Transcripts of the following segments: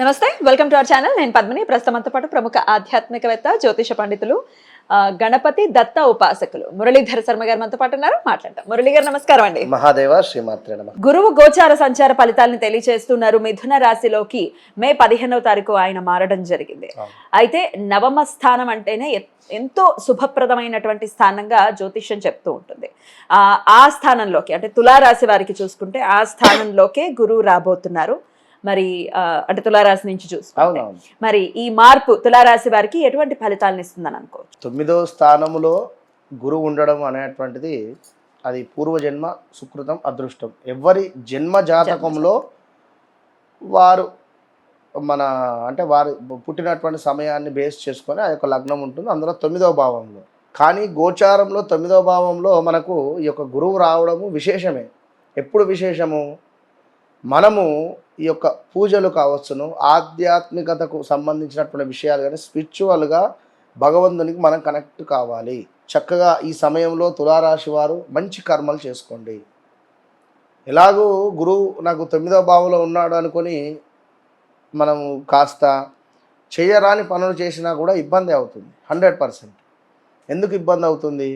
నమస్తే welcome to our channel. నేను పద్మిని. ప్రస్తుతంతో పాటు ప్రముఖ ఆధ్యాత్మికవేత్త జ్యోతిష పండితులు గణపతి దత్త ఉపాసకులు మురళీధర శర్మ గారు మనతో పాటు ఉన్నారు. మాట్లాడతాం మురళీ గారు నమస్కారం అండి. మహాదేవ శ్రీమాత్రే నమ. గురువు గోచార సంచార ఫలితాలను తెలియజేస్తున్నారు మిథున రాశిలోకి. మే పదిహేనవ తారీఖు ఆయన మారడం జరిగింది. అయితే నవమ స్థానం అంటేనే ఎంతో శుభప్రదమైనటువంటి స్థానంగా జ్యోతిష్యం చెప్తూ ఉంటుంది. ఆ ఆ స్థానంలోకి అంటే తులారాశి వారికి చూసుకుంటే ఆ స్థానంలోకే గురువు రాబోతున్నారు. మరి అంటే తులారాశి నుంచి చూసుకుంటే. మరి ఈ మార్పు తులారాశి వారికి ఎటువంటి ఫలితాలను ఇస్తుందని అనుకోవచ్చు? తొమ్మిదో స్థానములో గురువు ఉండడం అనేటువంటిది అది పూర్వజన్మ సుకృతం అదృష్టం. ఎవరి జన్మ జాతకంలో వారు మన అంటే వారు పుట్టినటువంటి సమయాన్ని బేస్ చేసుకొని ఆ యొక్క లగ్నం ఉంటుంది. అందులో తొమ్మిదవ భావంలో. కానీ గోచారంలో తొమ్మిదవ భావంలో మనకు ఈ యొక్క గురువు రావడము విశేషమే. ఎప్పుడు విశేషము? మనము ఈ యొక్క పూజలు కావచ్చును ఆధ్యాత్మికతకు సంబంధించినటువంటి విషయాలు కానీ స్పిరిచువల్గా భగవంతునికి మనం కనెక్ట్ కావాలి. చక్కగా ఈ సమయంలో తులారాశి వారు మంచి కర్మలు చేసుకోండి. ఎలాగూ గురువు నాకు తొమ్మిదవ భావంలో ఉన్నాడు అనుకొని మనం కాస్త చేయరాని పనులు చేసినా కూడా ఇబ్బంది అవుతుంది. Hundred percent. ఎందుకు ఇబ్బంది అవుతుంది?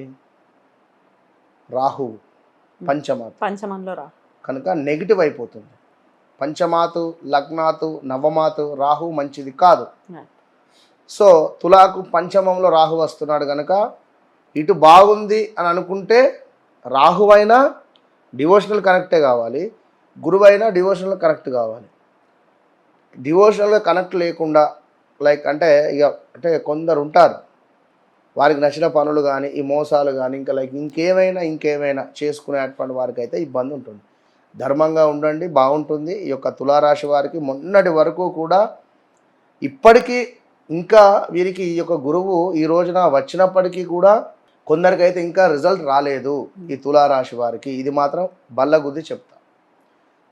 రాహు పంచమాత పంచమంలో రా కనుక నెగిటివ్ అయిపోతుంది. పంచమాతు లగ్నాతు నవమాతు రాహు మంచిది కాదు. సో తులాకు పంచమంలో రాహు వస్తున్నాడు కనుక ఇటు బాగుంది అని అనుకుంటే రాహువైనా డివోషనల్ కనెక్టే కావాలి. గురువైనా డివోషనల్ కనెక్ట్ కావాలి. డివోషనల్గా కనెక్ట్ లేకుండా లైక్ అంటే ఇక అంటే కొందరు ఉంటారు. వారికి నచ్చిన పనులు కానీ ఈ మోసాలు కానీ ఇంకా లైక్ ఇంకేమైనా ఇంకేమైనా చేసుకునేటువంటి వారికి అయితే ఇబ్బంది ఉంటుంది. ధర్మంగా ఉండండి బాగుంటుంది. ఈ యొక్క తులారాశి వారికి మొన్నటి వరకు కూడా ఇప్పటికీ ఇంకా వీరికి ఈ యొక్క గురువు ఈ రోజున వచ్చినప్పటికీ కూడా కొందరికైతే ఇంకా రిజల్ట్ రాలేదు ఈ తులారాశి వారికి. ఇది మాత్రం బల్లగుద్ది చెప్తా.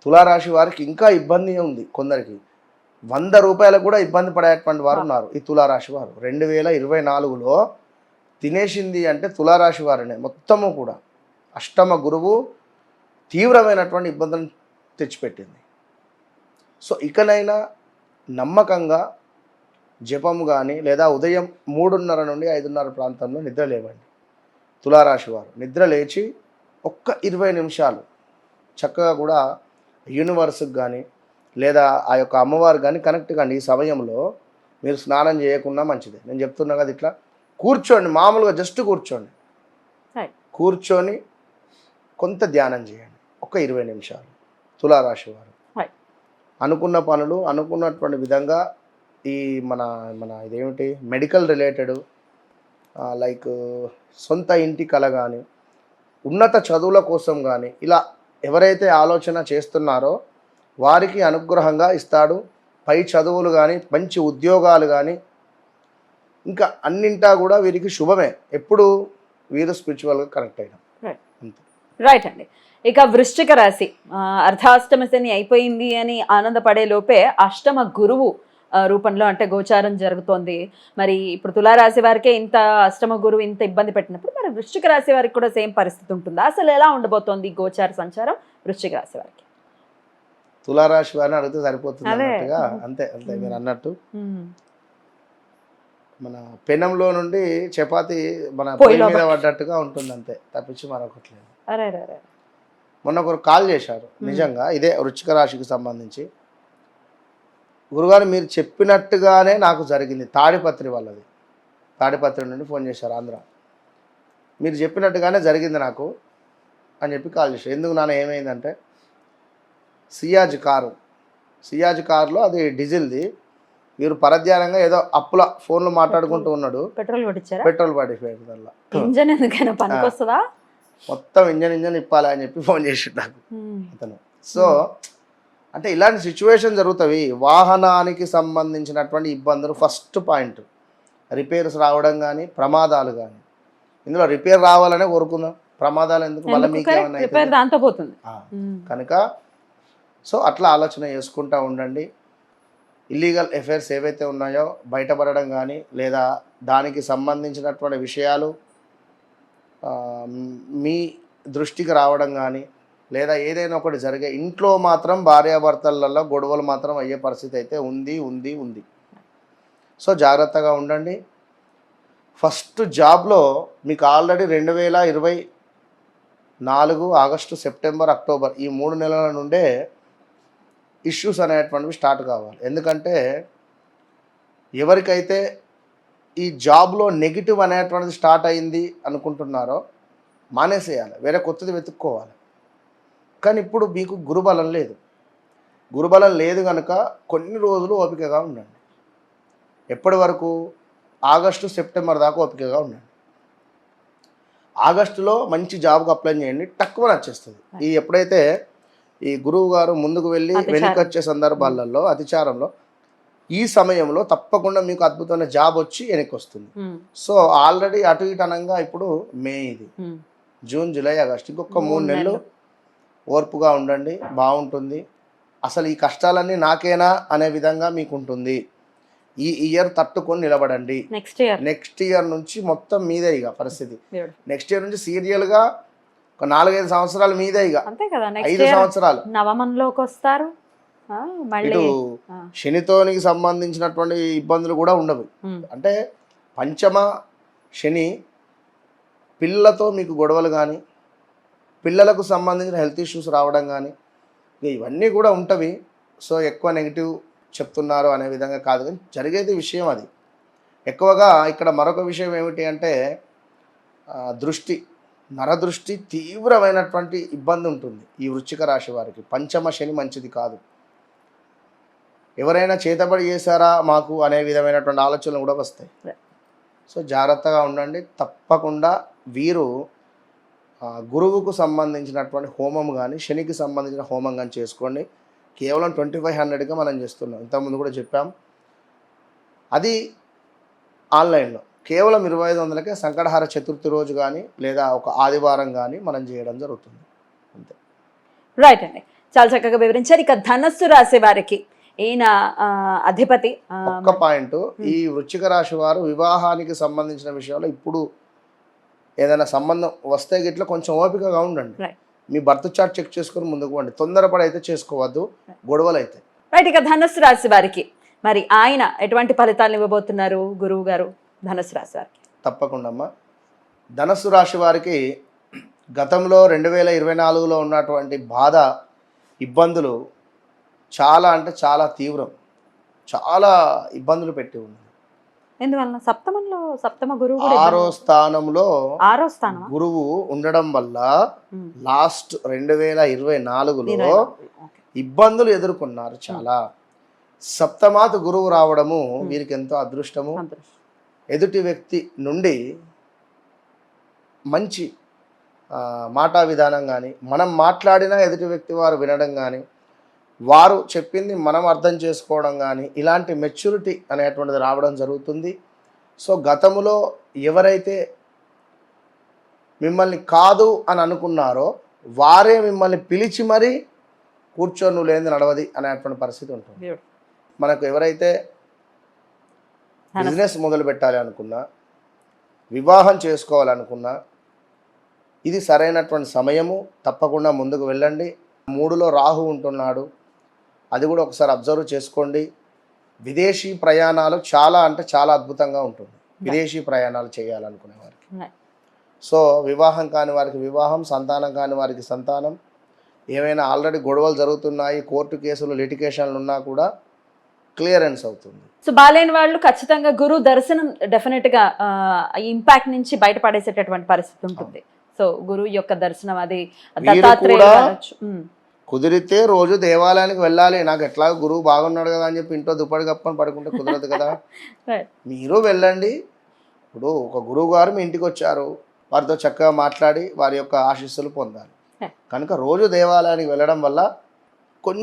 తులారాశి వారికి ఇంకా ఇబ్బంది ఉంది కొందరికి. వంద రూపాయలకు కూడా ఇబ్బంది పడేటువంటి వారు ఉన్నారు ఈ తులారాశి వారు. రెండు వేల ఇరవై నాలుగులో తినేసింది అంటే తులారాశి వారినే మొత్తము కూడా. అష్టమ గురువు తీవ్రమైనటువంటి ఇబ్బందులను తెచ్చిపెట్టింది. సో ఇకనైనా నమ్మకంగా జపం కానీ లేదా ఉదయం మూడున్నర నుండి ఐదున్నర ప్రాంతంలో నిద్ర లేవండి. తులారాశి వారు నిద్ర లేచి ఒక్క ఇరవై నిమిషాలు చక్కగా కూడా యూనివర్స్కి కానీ లేదా ఆ యొక్క అమ్మవారు కానీ కనెక్ట్ కానీ ఈ సమయంలో మీరు స్నానం చేయకుండా మంచిది. నేను చెప్తున్నా కదా ఇట్లా కూర్చోండి మామూలుగా జస్ట్ కూర్చోండి. కూర్చొని కొంత ధ్యానం చేయండి. ఒక ఇరవై నిమిషాలు. తులారాశి వారు. అనుకున్న పనులు అనుకున్నటువంటి విధంగా ఈ మన మన ఇదేమిటి మెడికల్ రిలేటెడ్ లైక్ సొంత ఇంటి కల కానీ ఉన్నత చదువుల కోసం కానీ ఇలా ఎవరైతే ఆలోచన చేస్తున్నారో వారికి అనుగ్రహంగా ఇస్తాడు. పై చదువులు కానీ మంచి ఉద్యోగాలు కానీ ఇంకా అన్నింటా కూడా వీరికి శుభమే. ఎప్పుడు వీరు స్పిరిచువల్గా కనెక్ట్. అంతే. రైట్ అండి. ఇక వృశ్చిక రాశి. అర్ధాష్టమ శని అయిపోయింది అని ఆనందపడే లోపే అష్టమ గురువు రూపంలో అంటే గోచారం జరుగుతోంది. మరి ఇప్పుడు తులారాశి వారికే ఇంత అష్టమ గురువు ఇంత ఇబ్బంది పెట్టినప్పుడు మరి వృశ్చిక రాశి వారికి కూడా సేమ్ పరిస్థితి ఉంటుందా? అసలు ఎలా ఉండబోతోంది గోచార సంచారం వృశ్చిక రాశి వారికి? తులారాశి వారిని అడిగితే సరిపోతుంది. అన్నట్టుగా అంతే అంతే మీరు అన్నట్టు. మన పెనంలో నుండి చపాతి మన పొయ్యి మీద పడ్డట్టుగా ఉంటుంది అంతే తప్పించి మరొకటి లేదు. అరే అరే అరే మొన్న ఒకరు కాల్ చేశారు నిజంగా ఇదే వృచ్చిక రాశికి సంబంధించి. గురుగారు మీరు చెప్పినట్టుగానే నాకు జరిగింది తాడిపత్రి వాళ్ళది. తాడిపత్రి నుండి ఫోన్ చేశారు ఆంధ్ర. మీరు చెప్పినట్టుగానే జరిగింది నాకు అని చెప్పి కాల్ చేశారు. ఎందుకు నాన్న ఏమైందంటే సియాజ్ కారు. సియాజ్ కారులో అది డీజిల్ది. వీరు పరధ్యానంగా ఏదో అప్పుల ఫోన్లో మాట్లాడుకుంటూ ఉన్నాడు. పెట్రోల్ పెట్రోల్ పడిపోయింది దానిలో. ఇంజన్ ఎందుకైనా పనికొస్తుందా? మొత్తం ఇంజన్ ఇంజన్ ఇప్పాలి అని చెప్పి ఫోన్ చేసి నాకు. అతను. సో అంటే ఇలాంటి సిచ్యువేషన్ జరుగుతాయి వాహనానికి సంబంధించినటువంటి ఇబ్బందులు ఫస్ట్ పాయింట్ రిపేర్స్ రావడం కానీ ప్రమాదాలు కానీ ఇందులో రిపేర్ రావాలనే కోరుకుందాం. ప్రమాదాలు ఎందుకు? మళ్ళీ మీకు. కనుక సో అట్లా ఆలోచన చేసుకుంటూ ఉండండి. ఇల్లీగల్ ఎఫైర్స్ ఏవైతే ఉన్నాయో బయటపడడం కానీ లేదా దానికి సంబంధించినటువంటి విషయాలు మీ దృష్టికి రావడం కానీ లేదా ఏదైనా ఒకటి జరిగే ఇంట్లో మాత్రం భార్యాభర్తలలో గొడవలు మాత్రం అయ్యే పరిస్థితి అయితే ఉంది ఉంది ఉంది. సో జాగ్రత్తగా ఉండండి. ఫస్ట్ జాబ్లో మీకు ఆల్రెడీ రెండు వేల ఇరవై నాలుగు ఆగస్టు సెప్టెంబర్ అక్టోబర్ ఈ మూడు నెలల నుండే ఇష్యూస్ అనేటువంటివి స్టార్ట్ కావాలి. ఎందుకంటే ఎవరికైతే ఈ జాబ్లో నెగిటివ్ అనేటువంటిది స్టార్ట్ అయింది అనుకుంటున్నారో మానేసేయాలి. వేరే కొత్తది వెతుక్కోవాలి. కానీ ఇప్పుడు మీకు గురుబలం లేదు. గురుబలం లేదు కనుక కొన్ని రోజులు ఓపికగా ఉండండి. ఎప్పటి వరకు ఆగస్టు సెప్టెంబర్ దాకా ఓపికగా ఉండండి. ఆగస్టులో మంచి జాబ్కి అప్లై చేయండి. తక్కువ వచ్చేస్తుంది ఈ ఎప్పుడైతే ఈ గురువు గారు ముందుకు వెళ్ళి. వెనక్కి వచ్చే సందర్భాలలో అతిచారంలో ఈ సమయంలో తప్పకుండా మీకు అద్భుతమైన జాబ్ వచ్చి వెనక్కి వస్తుంది సో ఆల్రెడీ అటు ఇటు అనంగా ఇప్పుడు మే ఇది. జూన్ జూలై ఆగస్ట్ ఇంకొక మూడు నెలలు. ఓర్పుగా ఉండండి బాగుంటుంది. అసలు ఈ కష్టాలన్నీ నాకేనా అనే విధంగా మీకు ఉంటుంది ఈ ఇయర్ తట్టుకొని నిలబడండి. Next year. నెక్స్ట్ ఇయర్ నుంచి మొత్తం మీదే ఇక పరిస్థితి. నెక్స్ట్ ఇయర్ నుంచి సీరియల్గా ఒక నాలుగైదు సంవత్సరాలు మీదే ఇక. అంతే కదా నెక్స్ట్ ఐదు సంవత్సరాలు. నవమంలోకి వస్తారు ఇటు శనితోనికి సంబంధించినటువంటి ఇబ్బందులు కూడా ఉండవు. అంటే పంచమ శని పిల్లలతో మీకు గొడవలు కానీ పిల్లలకు సంబంధించిన హెల్త్ ఇష్యూస్ రావడం కానీ ఇవన్నీ కూడా ఉంటవి. సో ఎక్కువ నెగిటివ్ చెప్తున్నారు అనే విధంగా కాదు కానీ జరిగేది విషయం అది. ఎక్కువగా ఇక్కడ మరొక విషయం ఏమిటి అంటే దృష్టి నరదృష్టి తీవ్రమైనటువంటి ఇబ్బంది ఉంటుంది ఈ వృశ్చిక రాశి వారికి. పంచమ శని మంచిది కాదు. ఎవరైనా చేతబడి చేశారా మాకు అనే విధమైనటువంటి ఆలోచనలు కూడా వస్తాయి. సో జాగ్రత్తగా ఉండండి. తప్పకుండా వీరు గురువుకు సంబంధించినటువంటి హోమం కానీ శనికి సంబంధించిన హోమం కానీ చేసుకోండి. కేవలం ట్వంటీ ఫైవ్ హండ్రెడ్గా మనం చేస్తున్నాం. ఇంతకుముందు కూడా చెప్పాం. అది ఆన్లైన్లో. కేవలం ఇరవై ఐదు వందలకే సంకటహార చతుర్థి రోజు కానీ లేదా ఒక ఆదివారం కానీ మనం చేయడం జరుగుతుంది. అంతే. రైట్ అండి. చాలా చక్కగా వివరించారు. ఇక ధనస్సు రాశి వారికి ఈయన అధిపతి. ఒక్క పాయింట్ ఈ వృశ్చిక రాశి వారు వివాహానికి సంబంధించిన విషయంలో ఇప్పుడు ఏదైనా సంబంధం వస్తే గిట్ల కొంచెం ఓపికగా ఉండండి. మీ బర్త్ చార్ట్ చెక్ చేసుకొని ముందుకు పోండి. తొందరపడి అయితే చేసుకోవద్దు గొడవలు అయితే రైట్ ఇక ధనస్సు రాశి వారికి. మరి ఆయన ఎటువంటి ఫలితాలను ఇవ్వబోతున్నారు గురువు గారు ధనస్సు రాశి వారికి? తప్పకుండా అమ్మా ధనస్సు రాశి వారికి గతంలో రెండు వేల ఇరవై నాలుగులో ఉన్నటువంటి బాధ ఇబ్బందులు చాలా అంటే చాలా తీవ్రం. చాలా ఇబ్బందులు పెట్టి ఉంది. ఎందువలన? సప్తమంలో సప్తమ గురువు ఆరో స్థానంలో ఆరో స్థానం గురువు ఉండడం వల్ల లాస్ట్ రెండు వేల ఇరవై నాలుగులో ఇబ్బందులు ఎదుర్కొన్నారు చాలా. సప్తమాత గురువు రావడము వీరికి ఎంతో అదృష్టము. ఎదుటి వ్యక్తి నుండి మంచి మాటా విధానం కానీ మనం మాట్లాడినా ఎదుటి వ్యక్తి వారు వినడం కానీ వారు చెప్పింది మనం అర్థం చేసుకోవడం కానీ ఇలాంటి మెచ్యూరిటీ అనేటువంటిది రావడం జరుగుతుంది. సో గతములో ఎవరైతే మిమ్మల్ని కాదు అని అనుకున్నారో వారే మిమ్మల్ని పిలిచి మరీ కూర్చొని నువ్వు లేని నడవది అనేటువంటి పరిస్థితి ఉంటుంది. మనకు ఎవరైతే బిజినెస్ మొదలు పెట్టాలి అనుకున్నా వివాహం చేసుకోవాలనుకున్నా ఇది సరైనటువంటి సమయము తప్పకుండా ముందుకు వెళ్ళండి. మూడులో రాహు ఉంటున్నాడు. అది కూడా ఒకసారి అబ్జర్వ్ చేసుకోండి. విదేశీ ప్రయాణాలు చాలా అంటే చాలా అద్భుతంగా ఉంటుంది. విదేశీ ప్రయాణాలు చేయాలనుకునే వారికి. సో వివాహం కాని వారికి వివాహం సంతానం కాని వారికి సంతానం. ఏమైనా ఆల్రెడీ గొడవలు జరుగుతున్నాయి కోర్టు కేసులు లిటికేషన్లు ఉన్నా కూడా క్లియరెన్స్ అవుతుంది. సో బాలేని వాళ్ళు ఖచ్చితంగా గురువు దర్శనం డెఫినెట్గా ఇంపాక్ట్ నుంచి బయటపడేసేటటువంటి పరిస్థితి ఉంటుంది. సో గురువు యొక్క దర్శనం అది వీరు కుదిరితే రోజు దేవాలయానికి వెళ్ళాలి. నాకు ఎట్లా గురువు బాగున్నాడు కదా అని చెప్పి ఇంట్లో దుప్పటి కప్పుకొని పడుకుంటే కుదరదు కదా. మీరు వెళ్ళండి. ఇప్పుడు ఒక గురువు గారు మీ ఇంటికి వచ్చారు. వారితో చక్కగా మాట్లాడి వారి యొక్క ఆశీస్సులు పొందాలి. కనుక రోజు దేవాలయానికి వెళ్ళడం వల్ల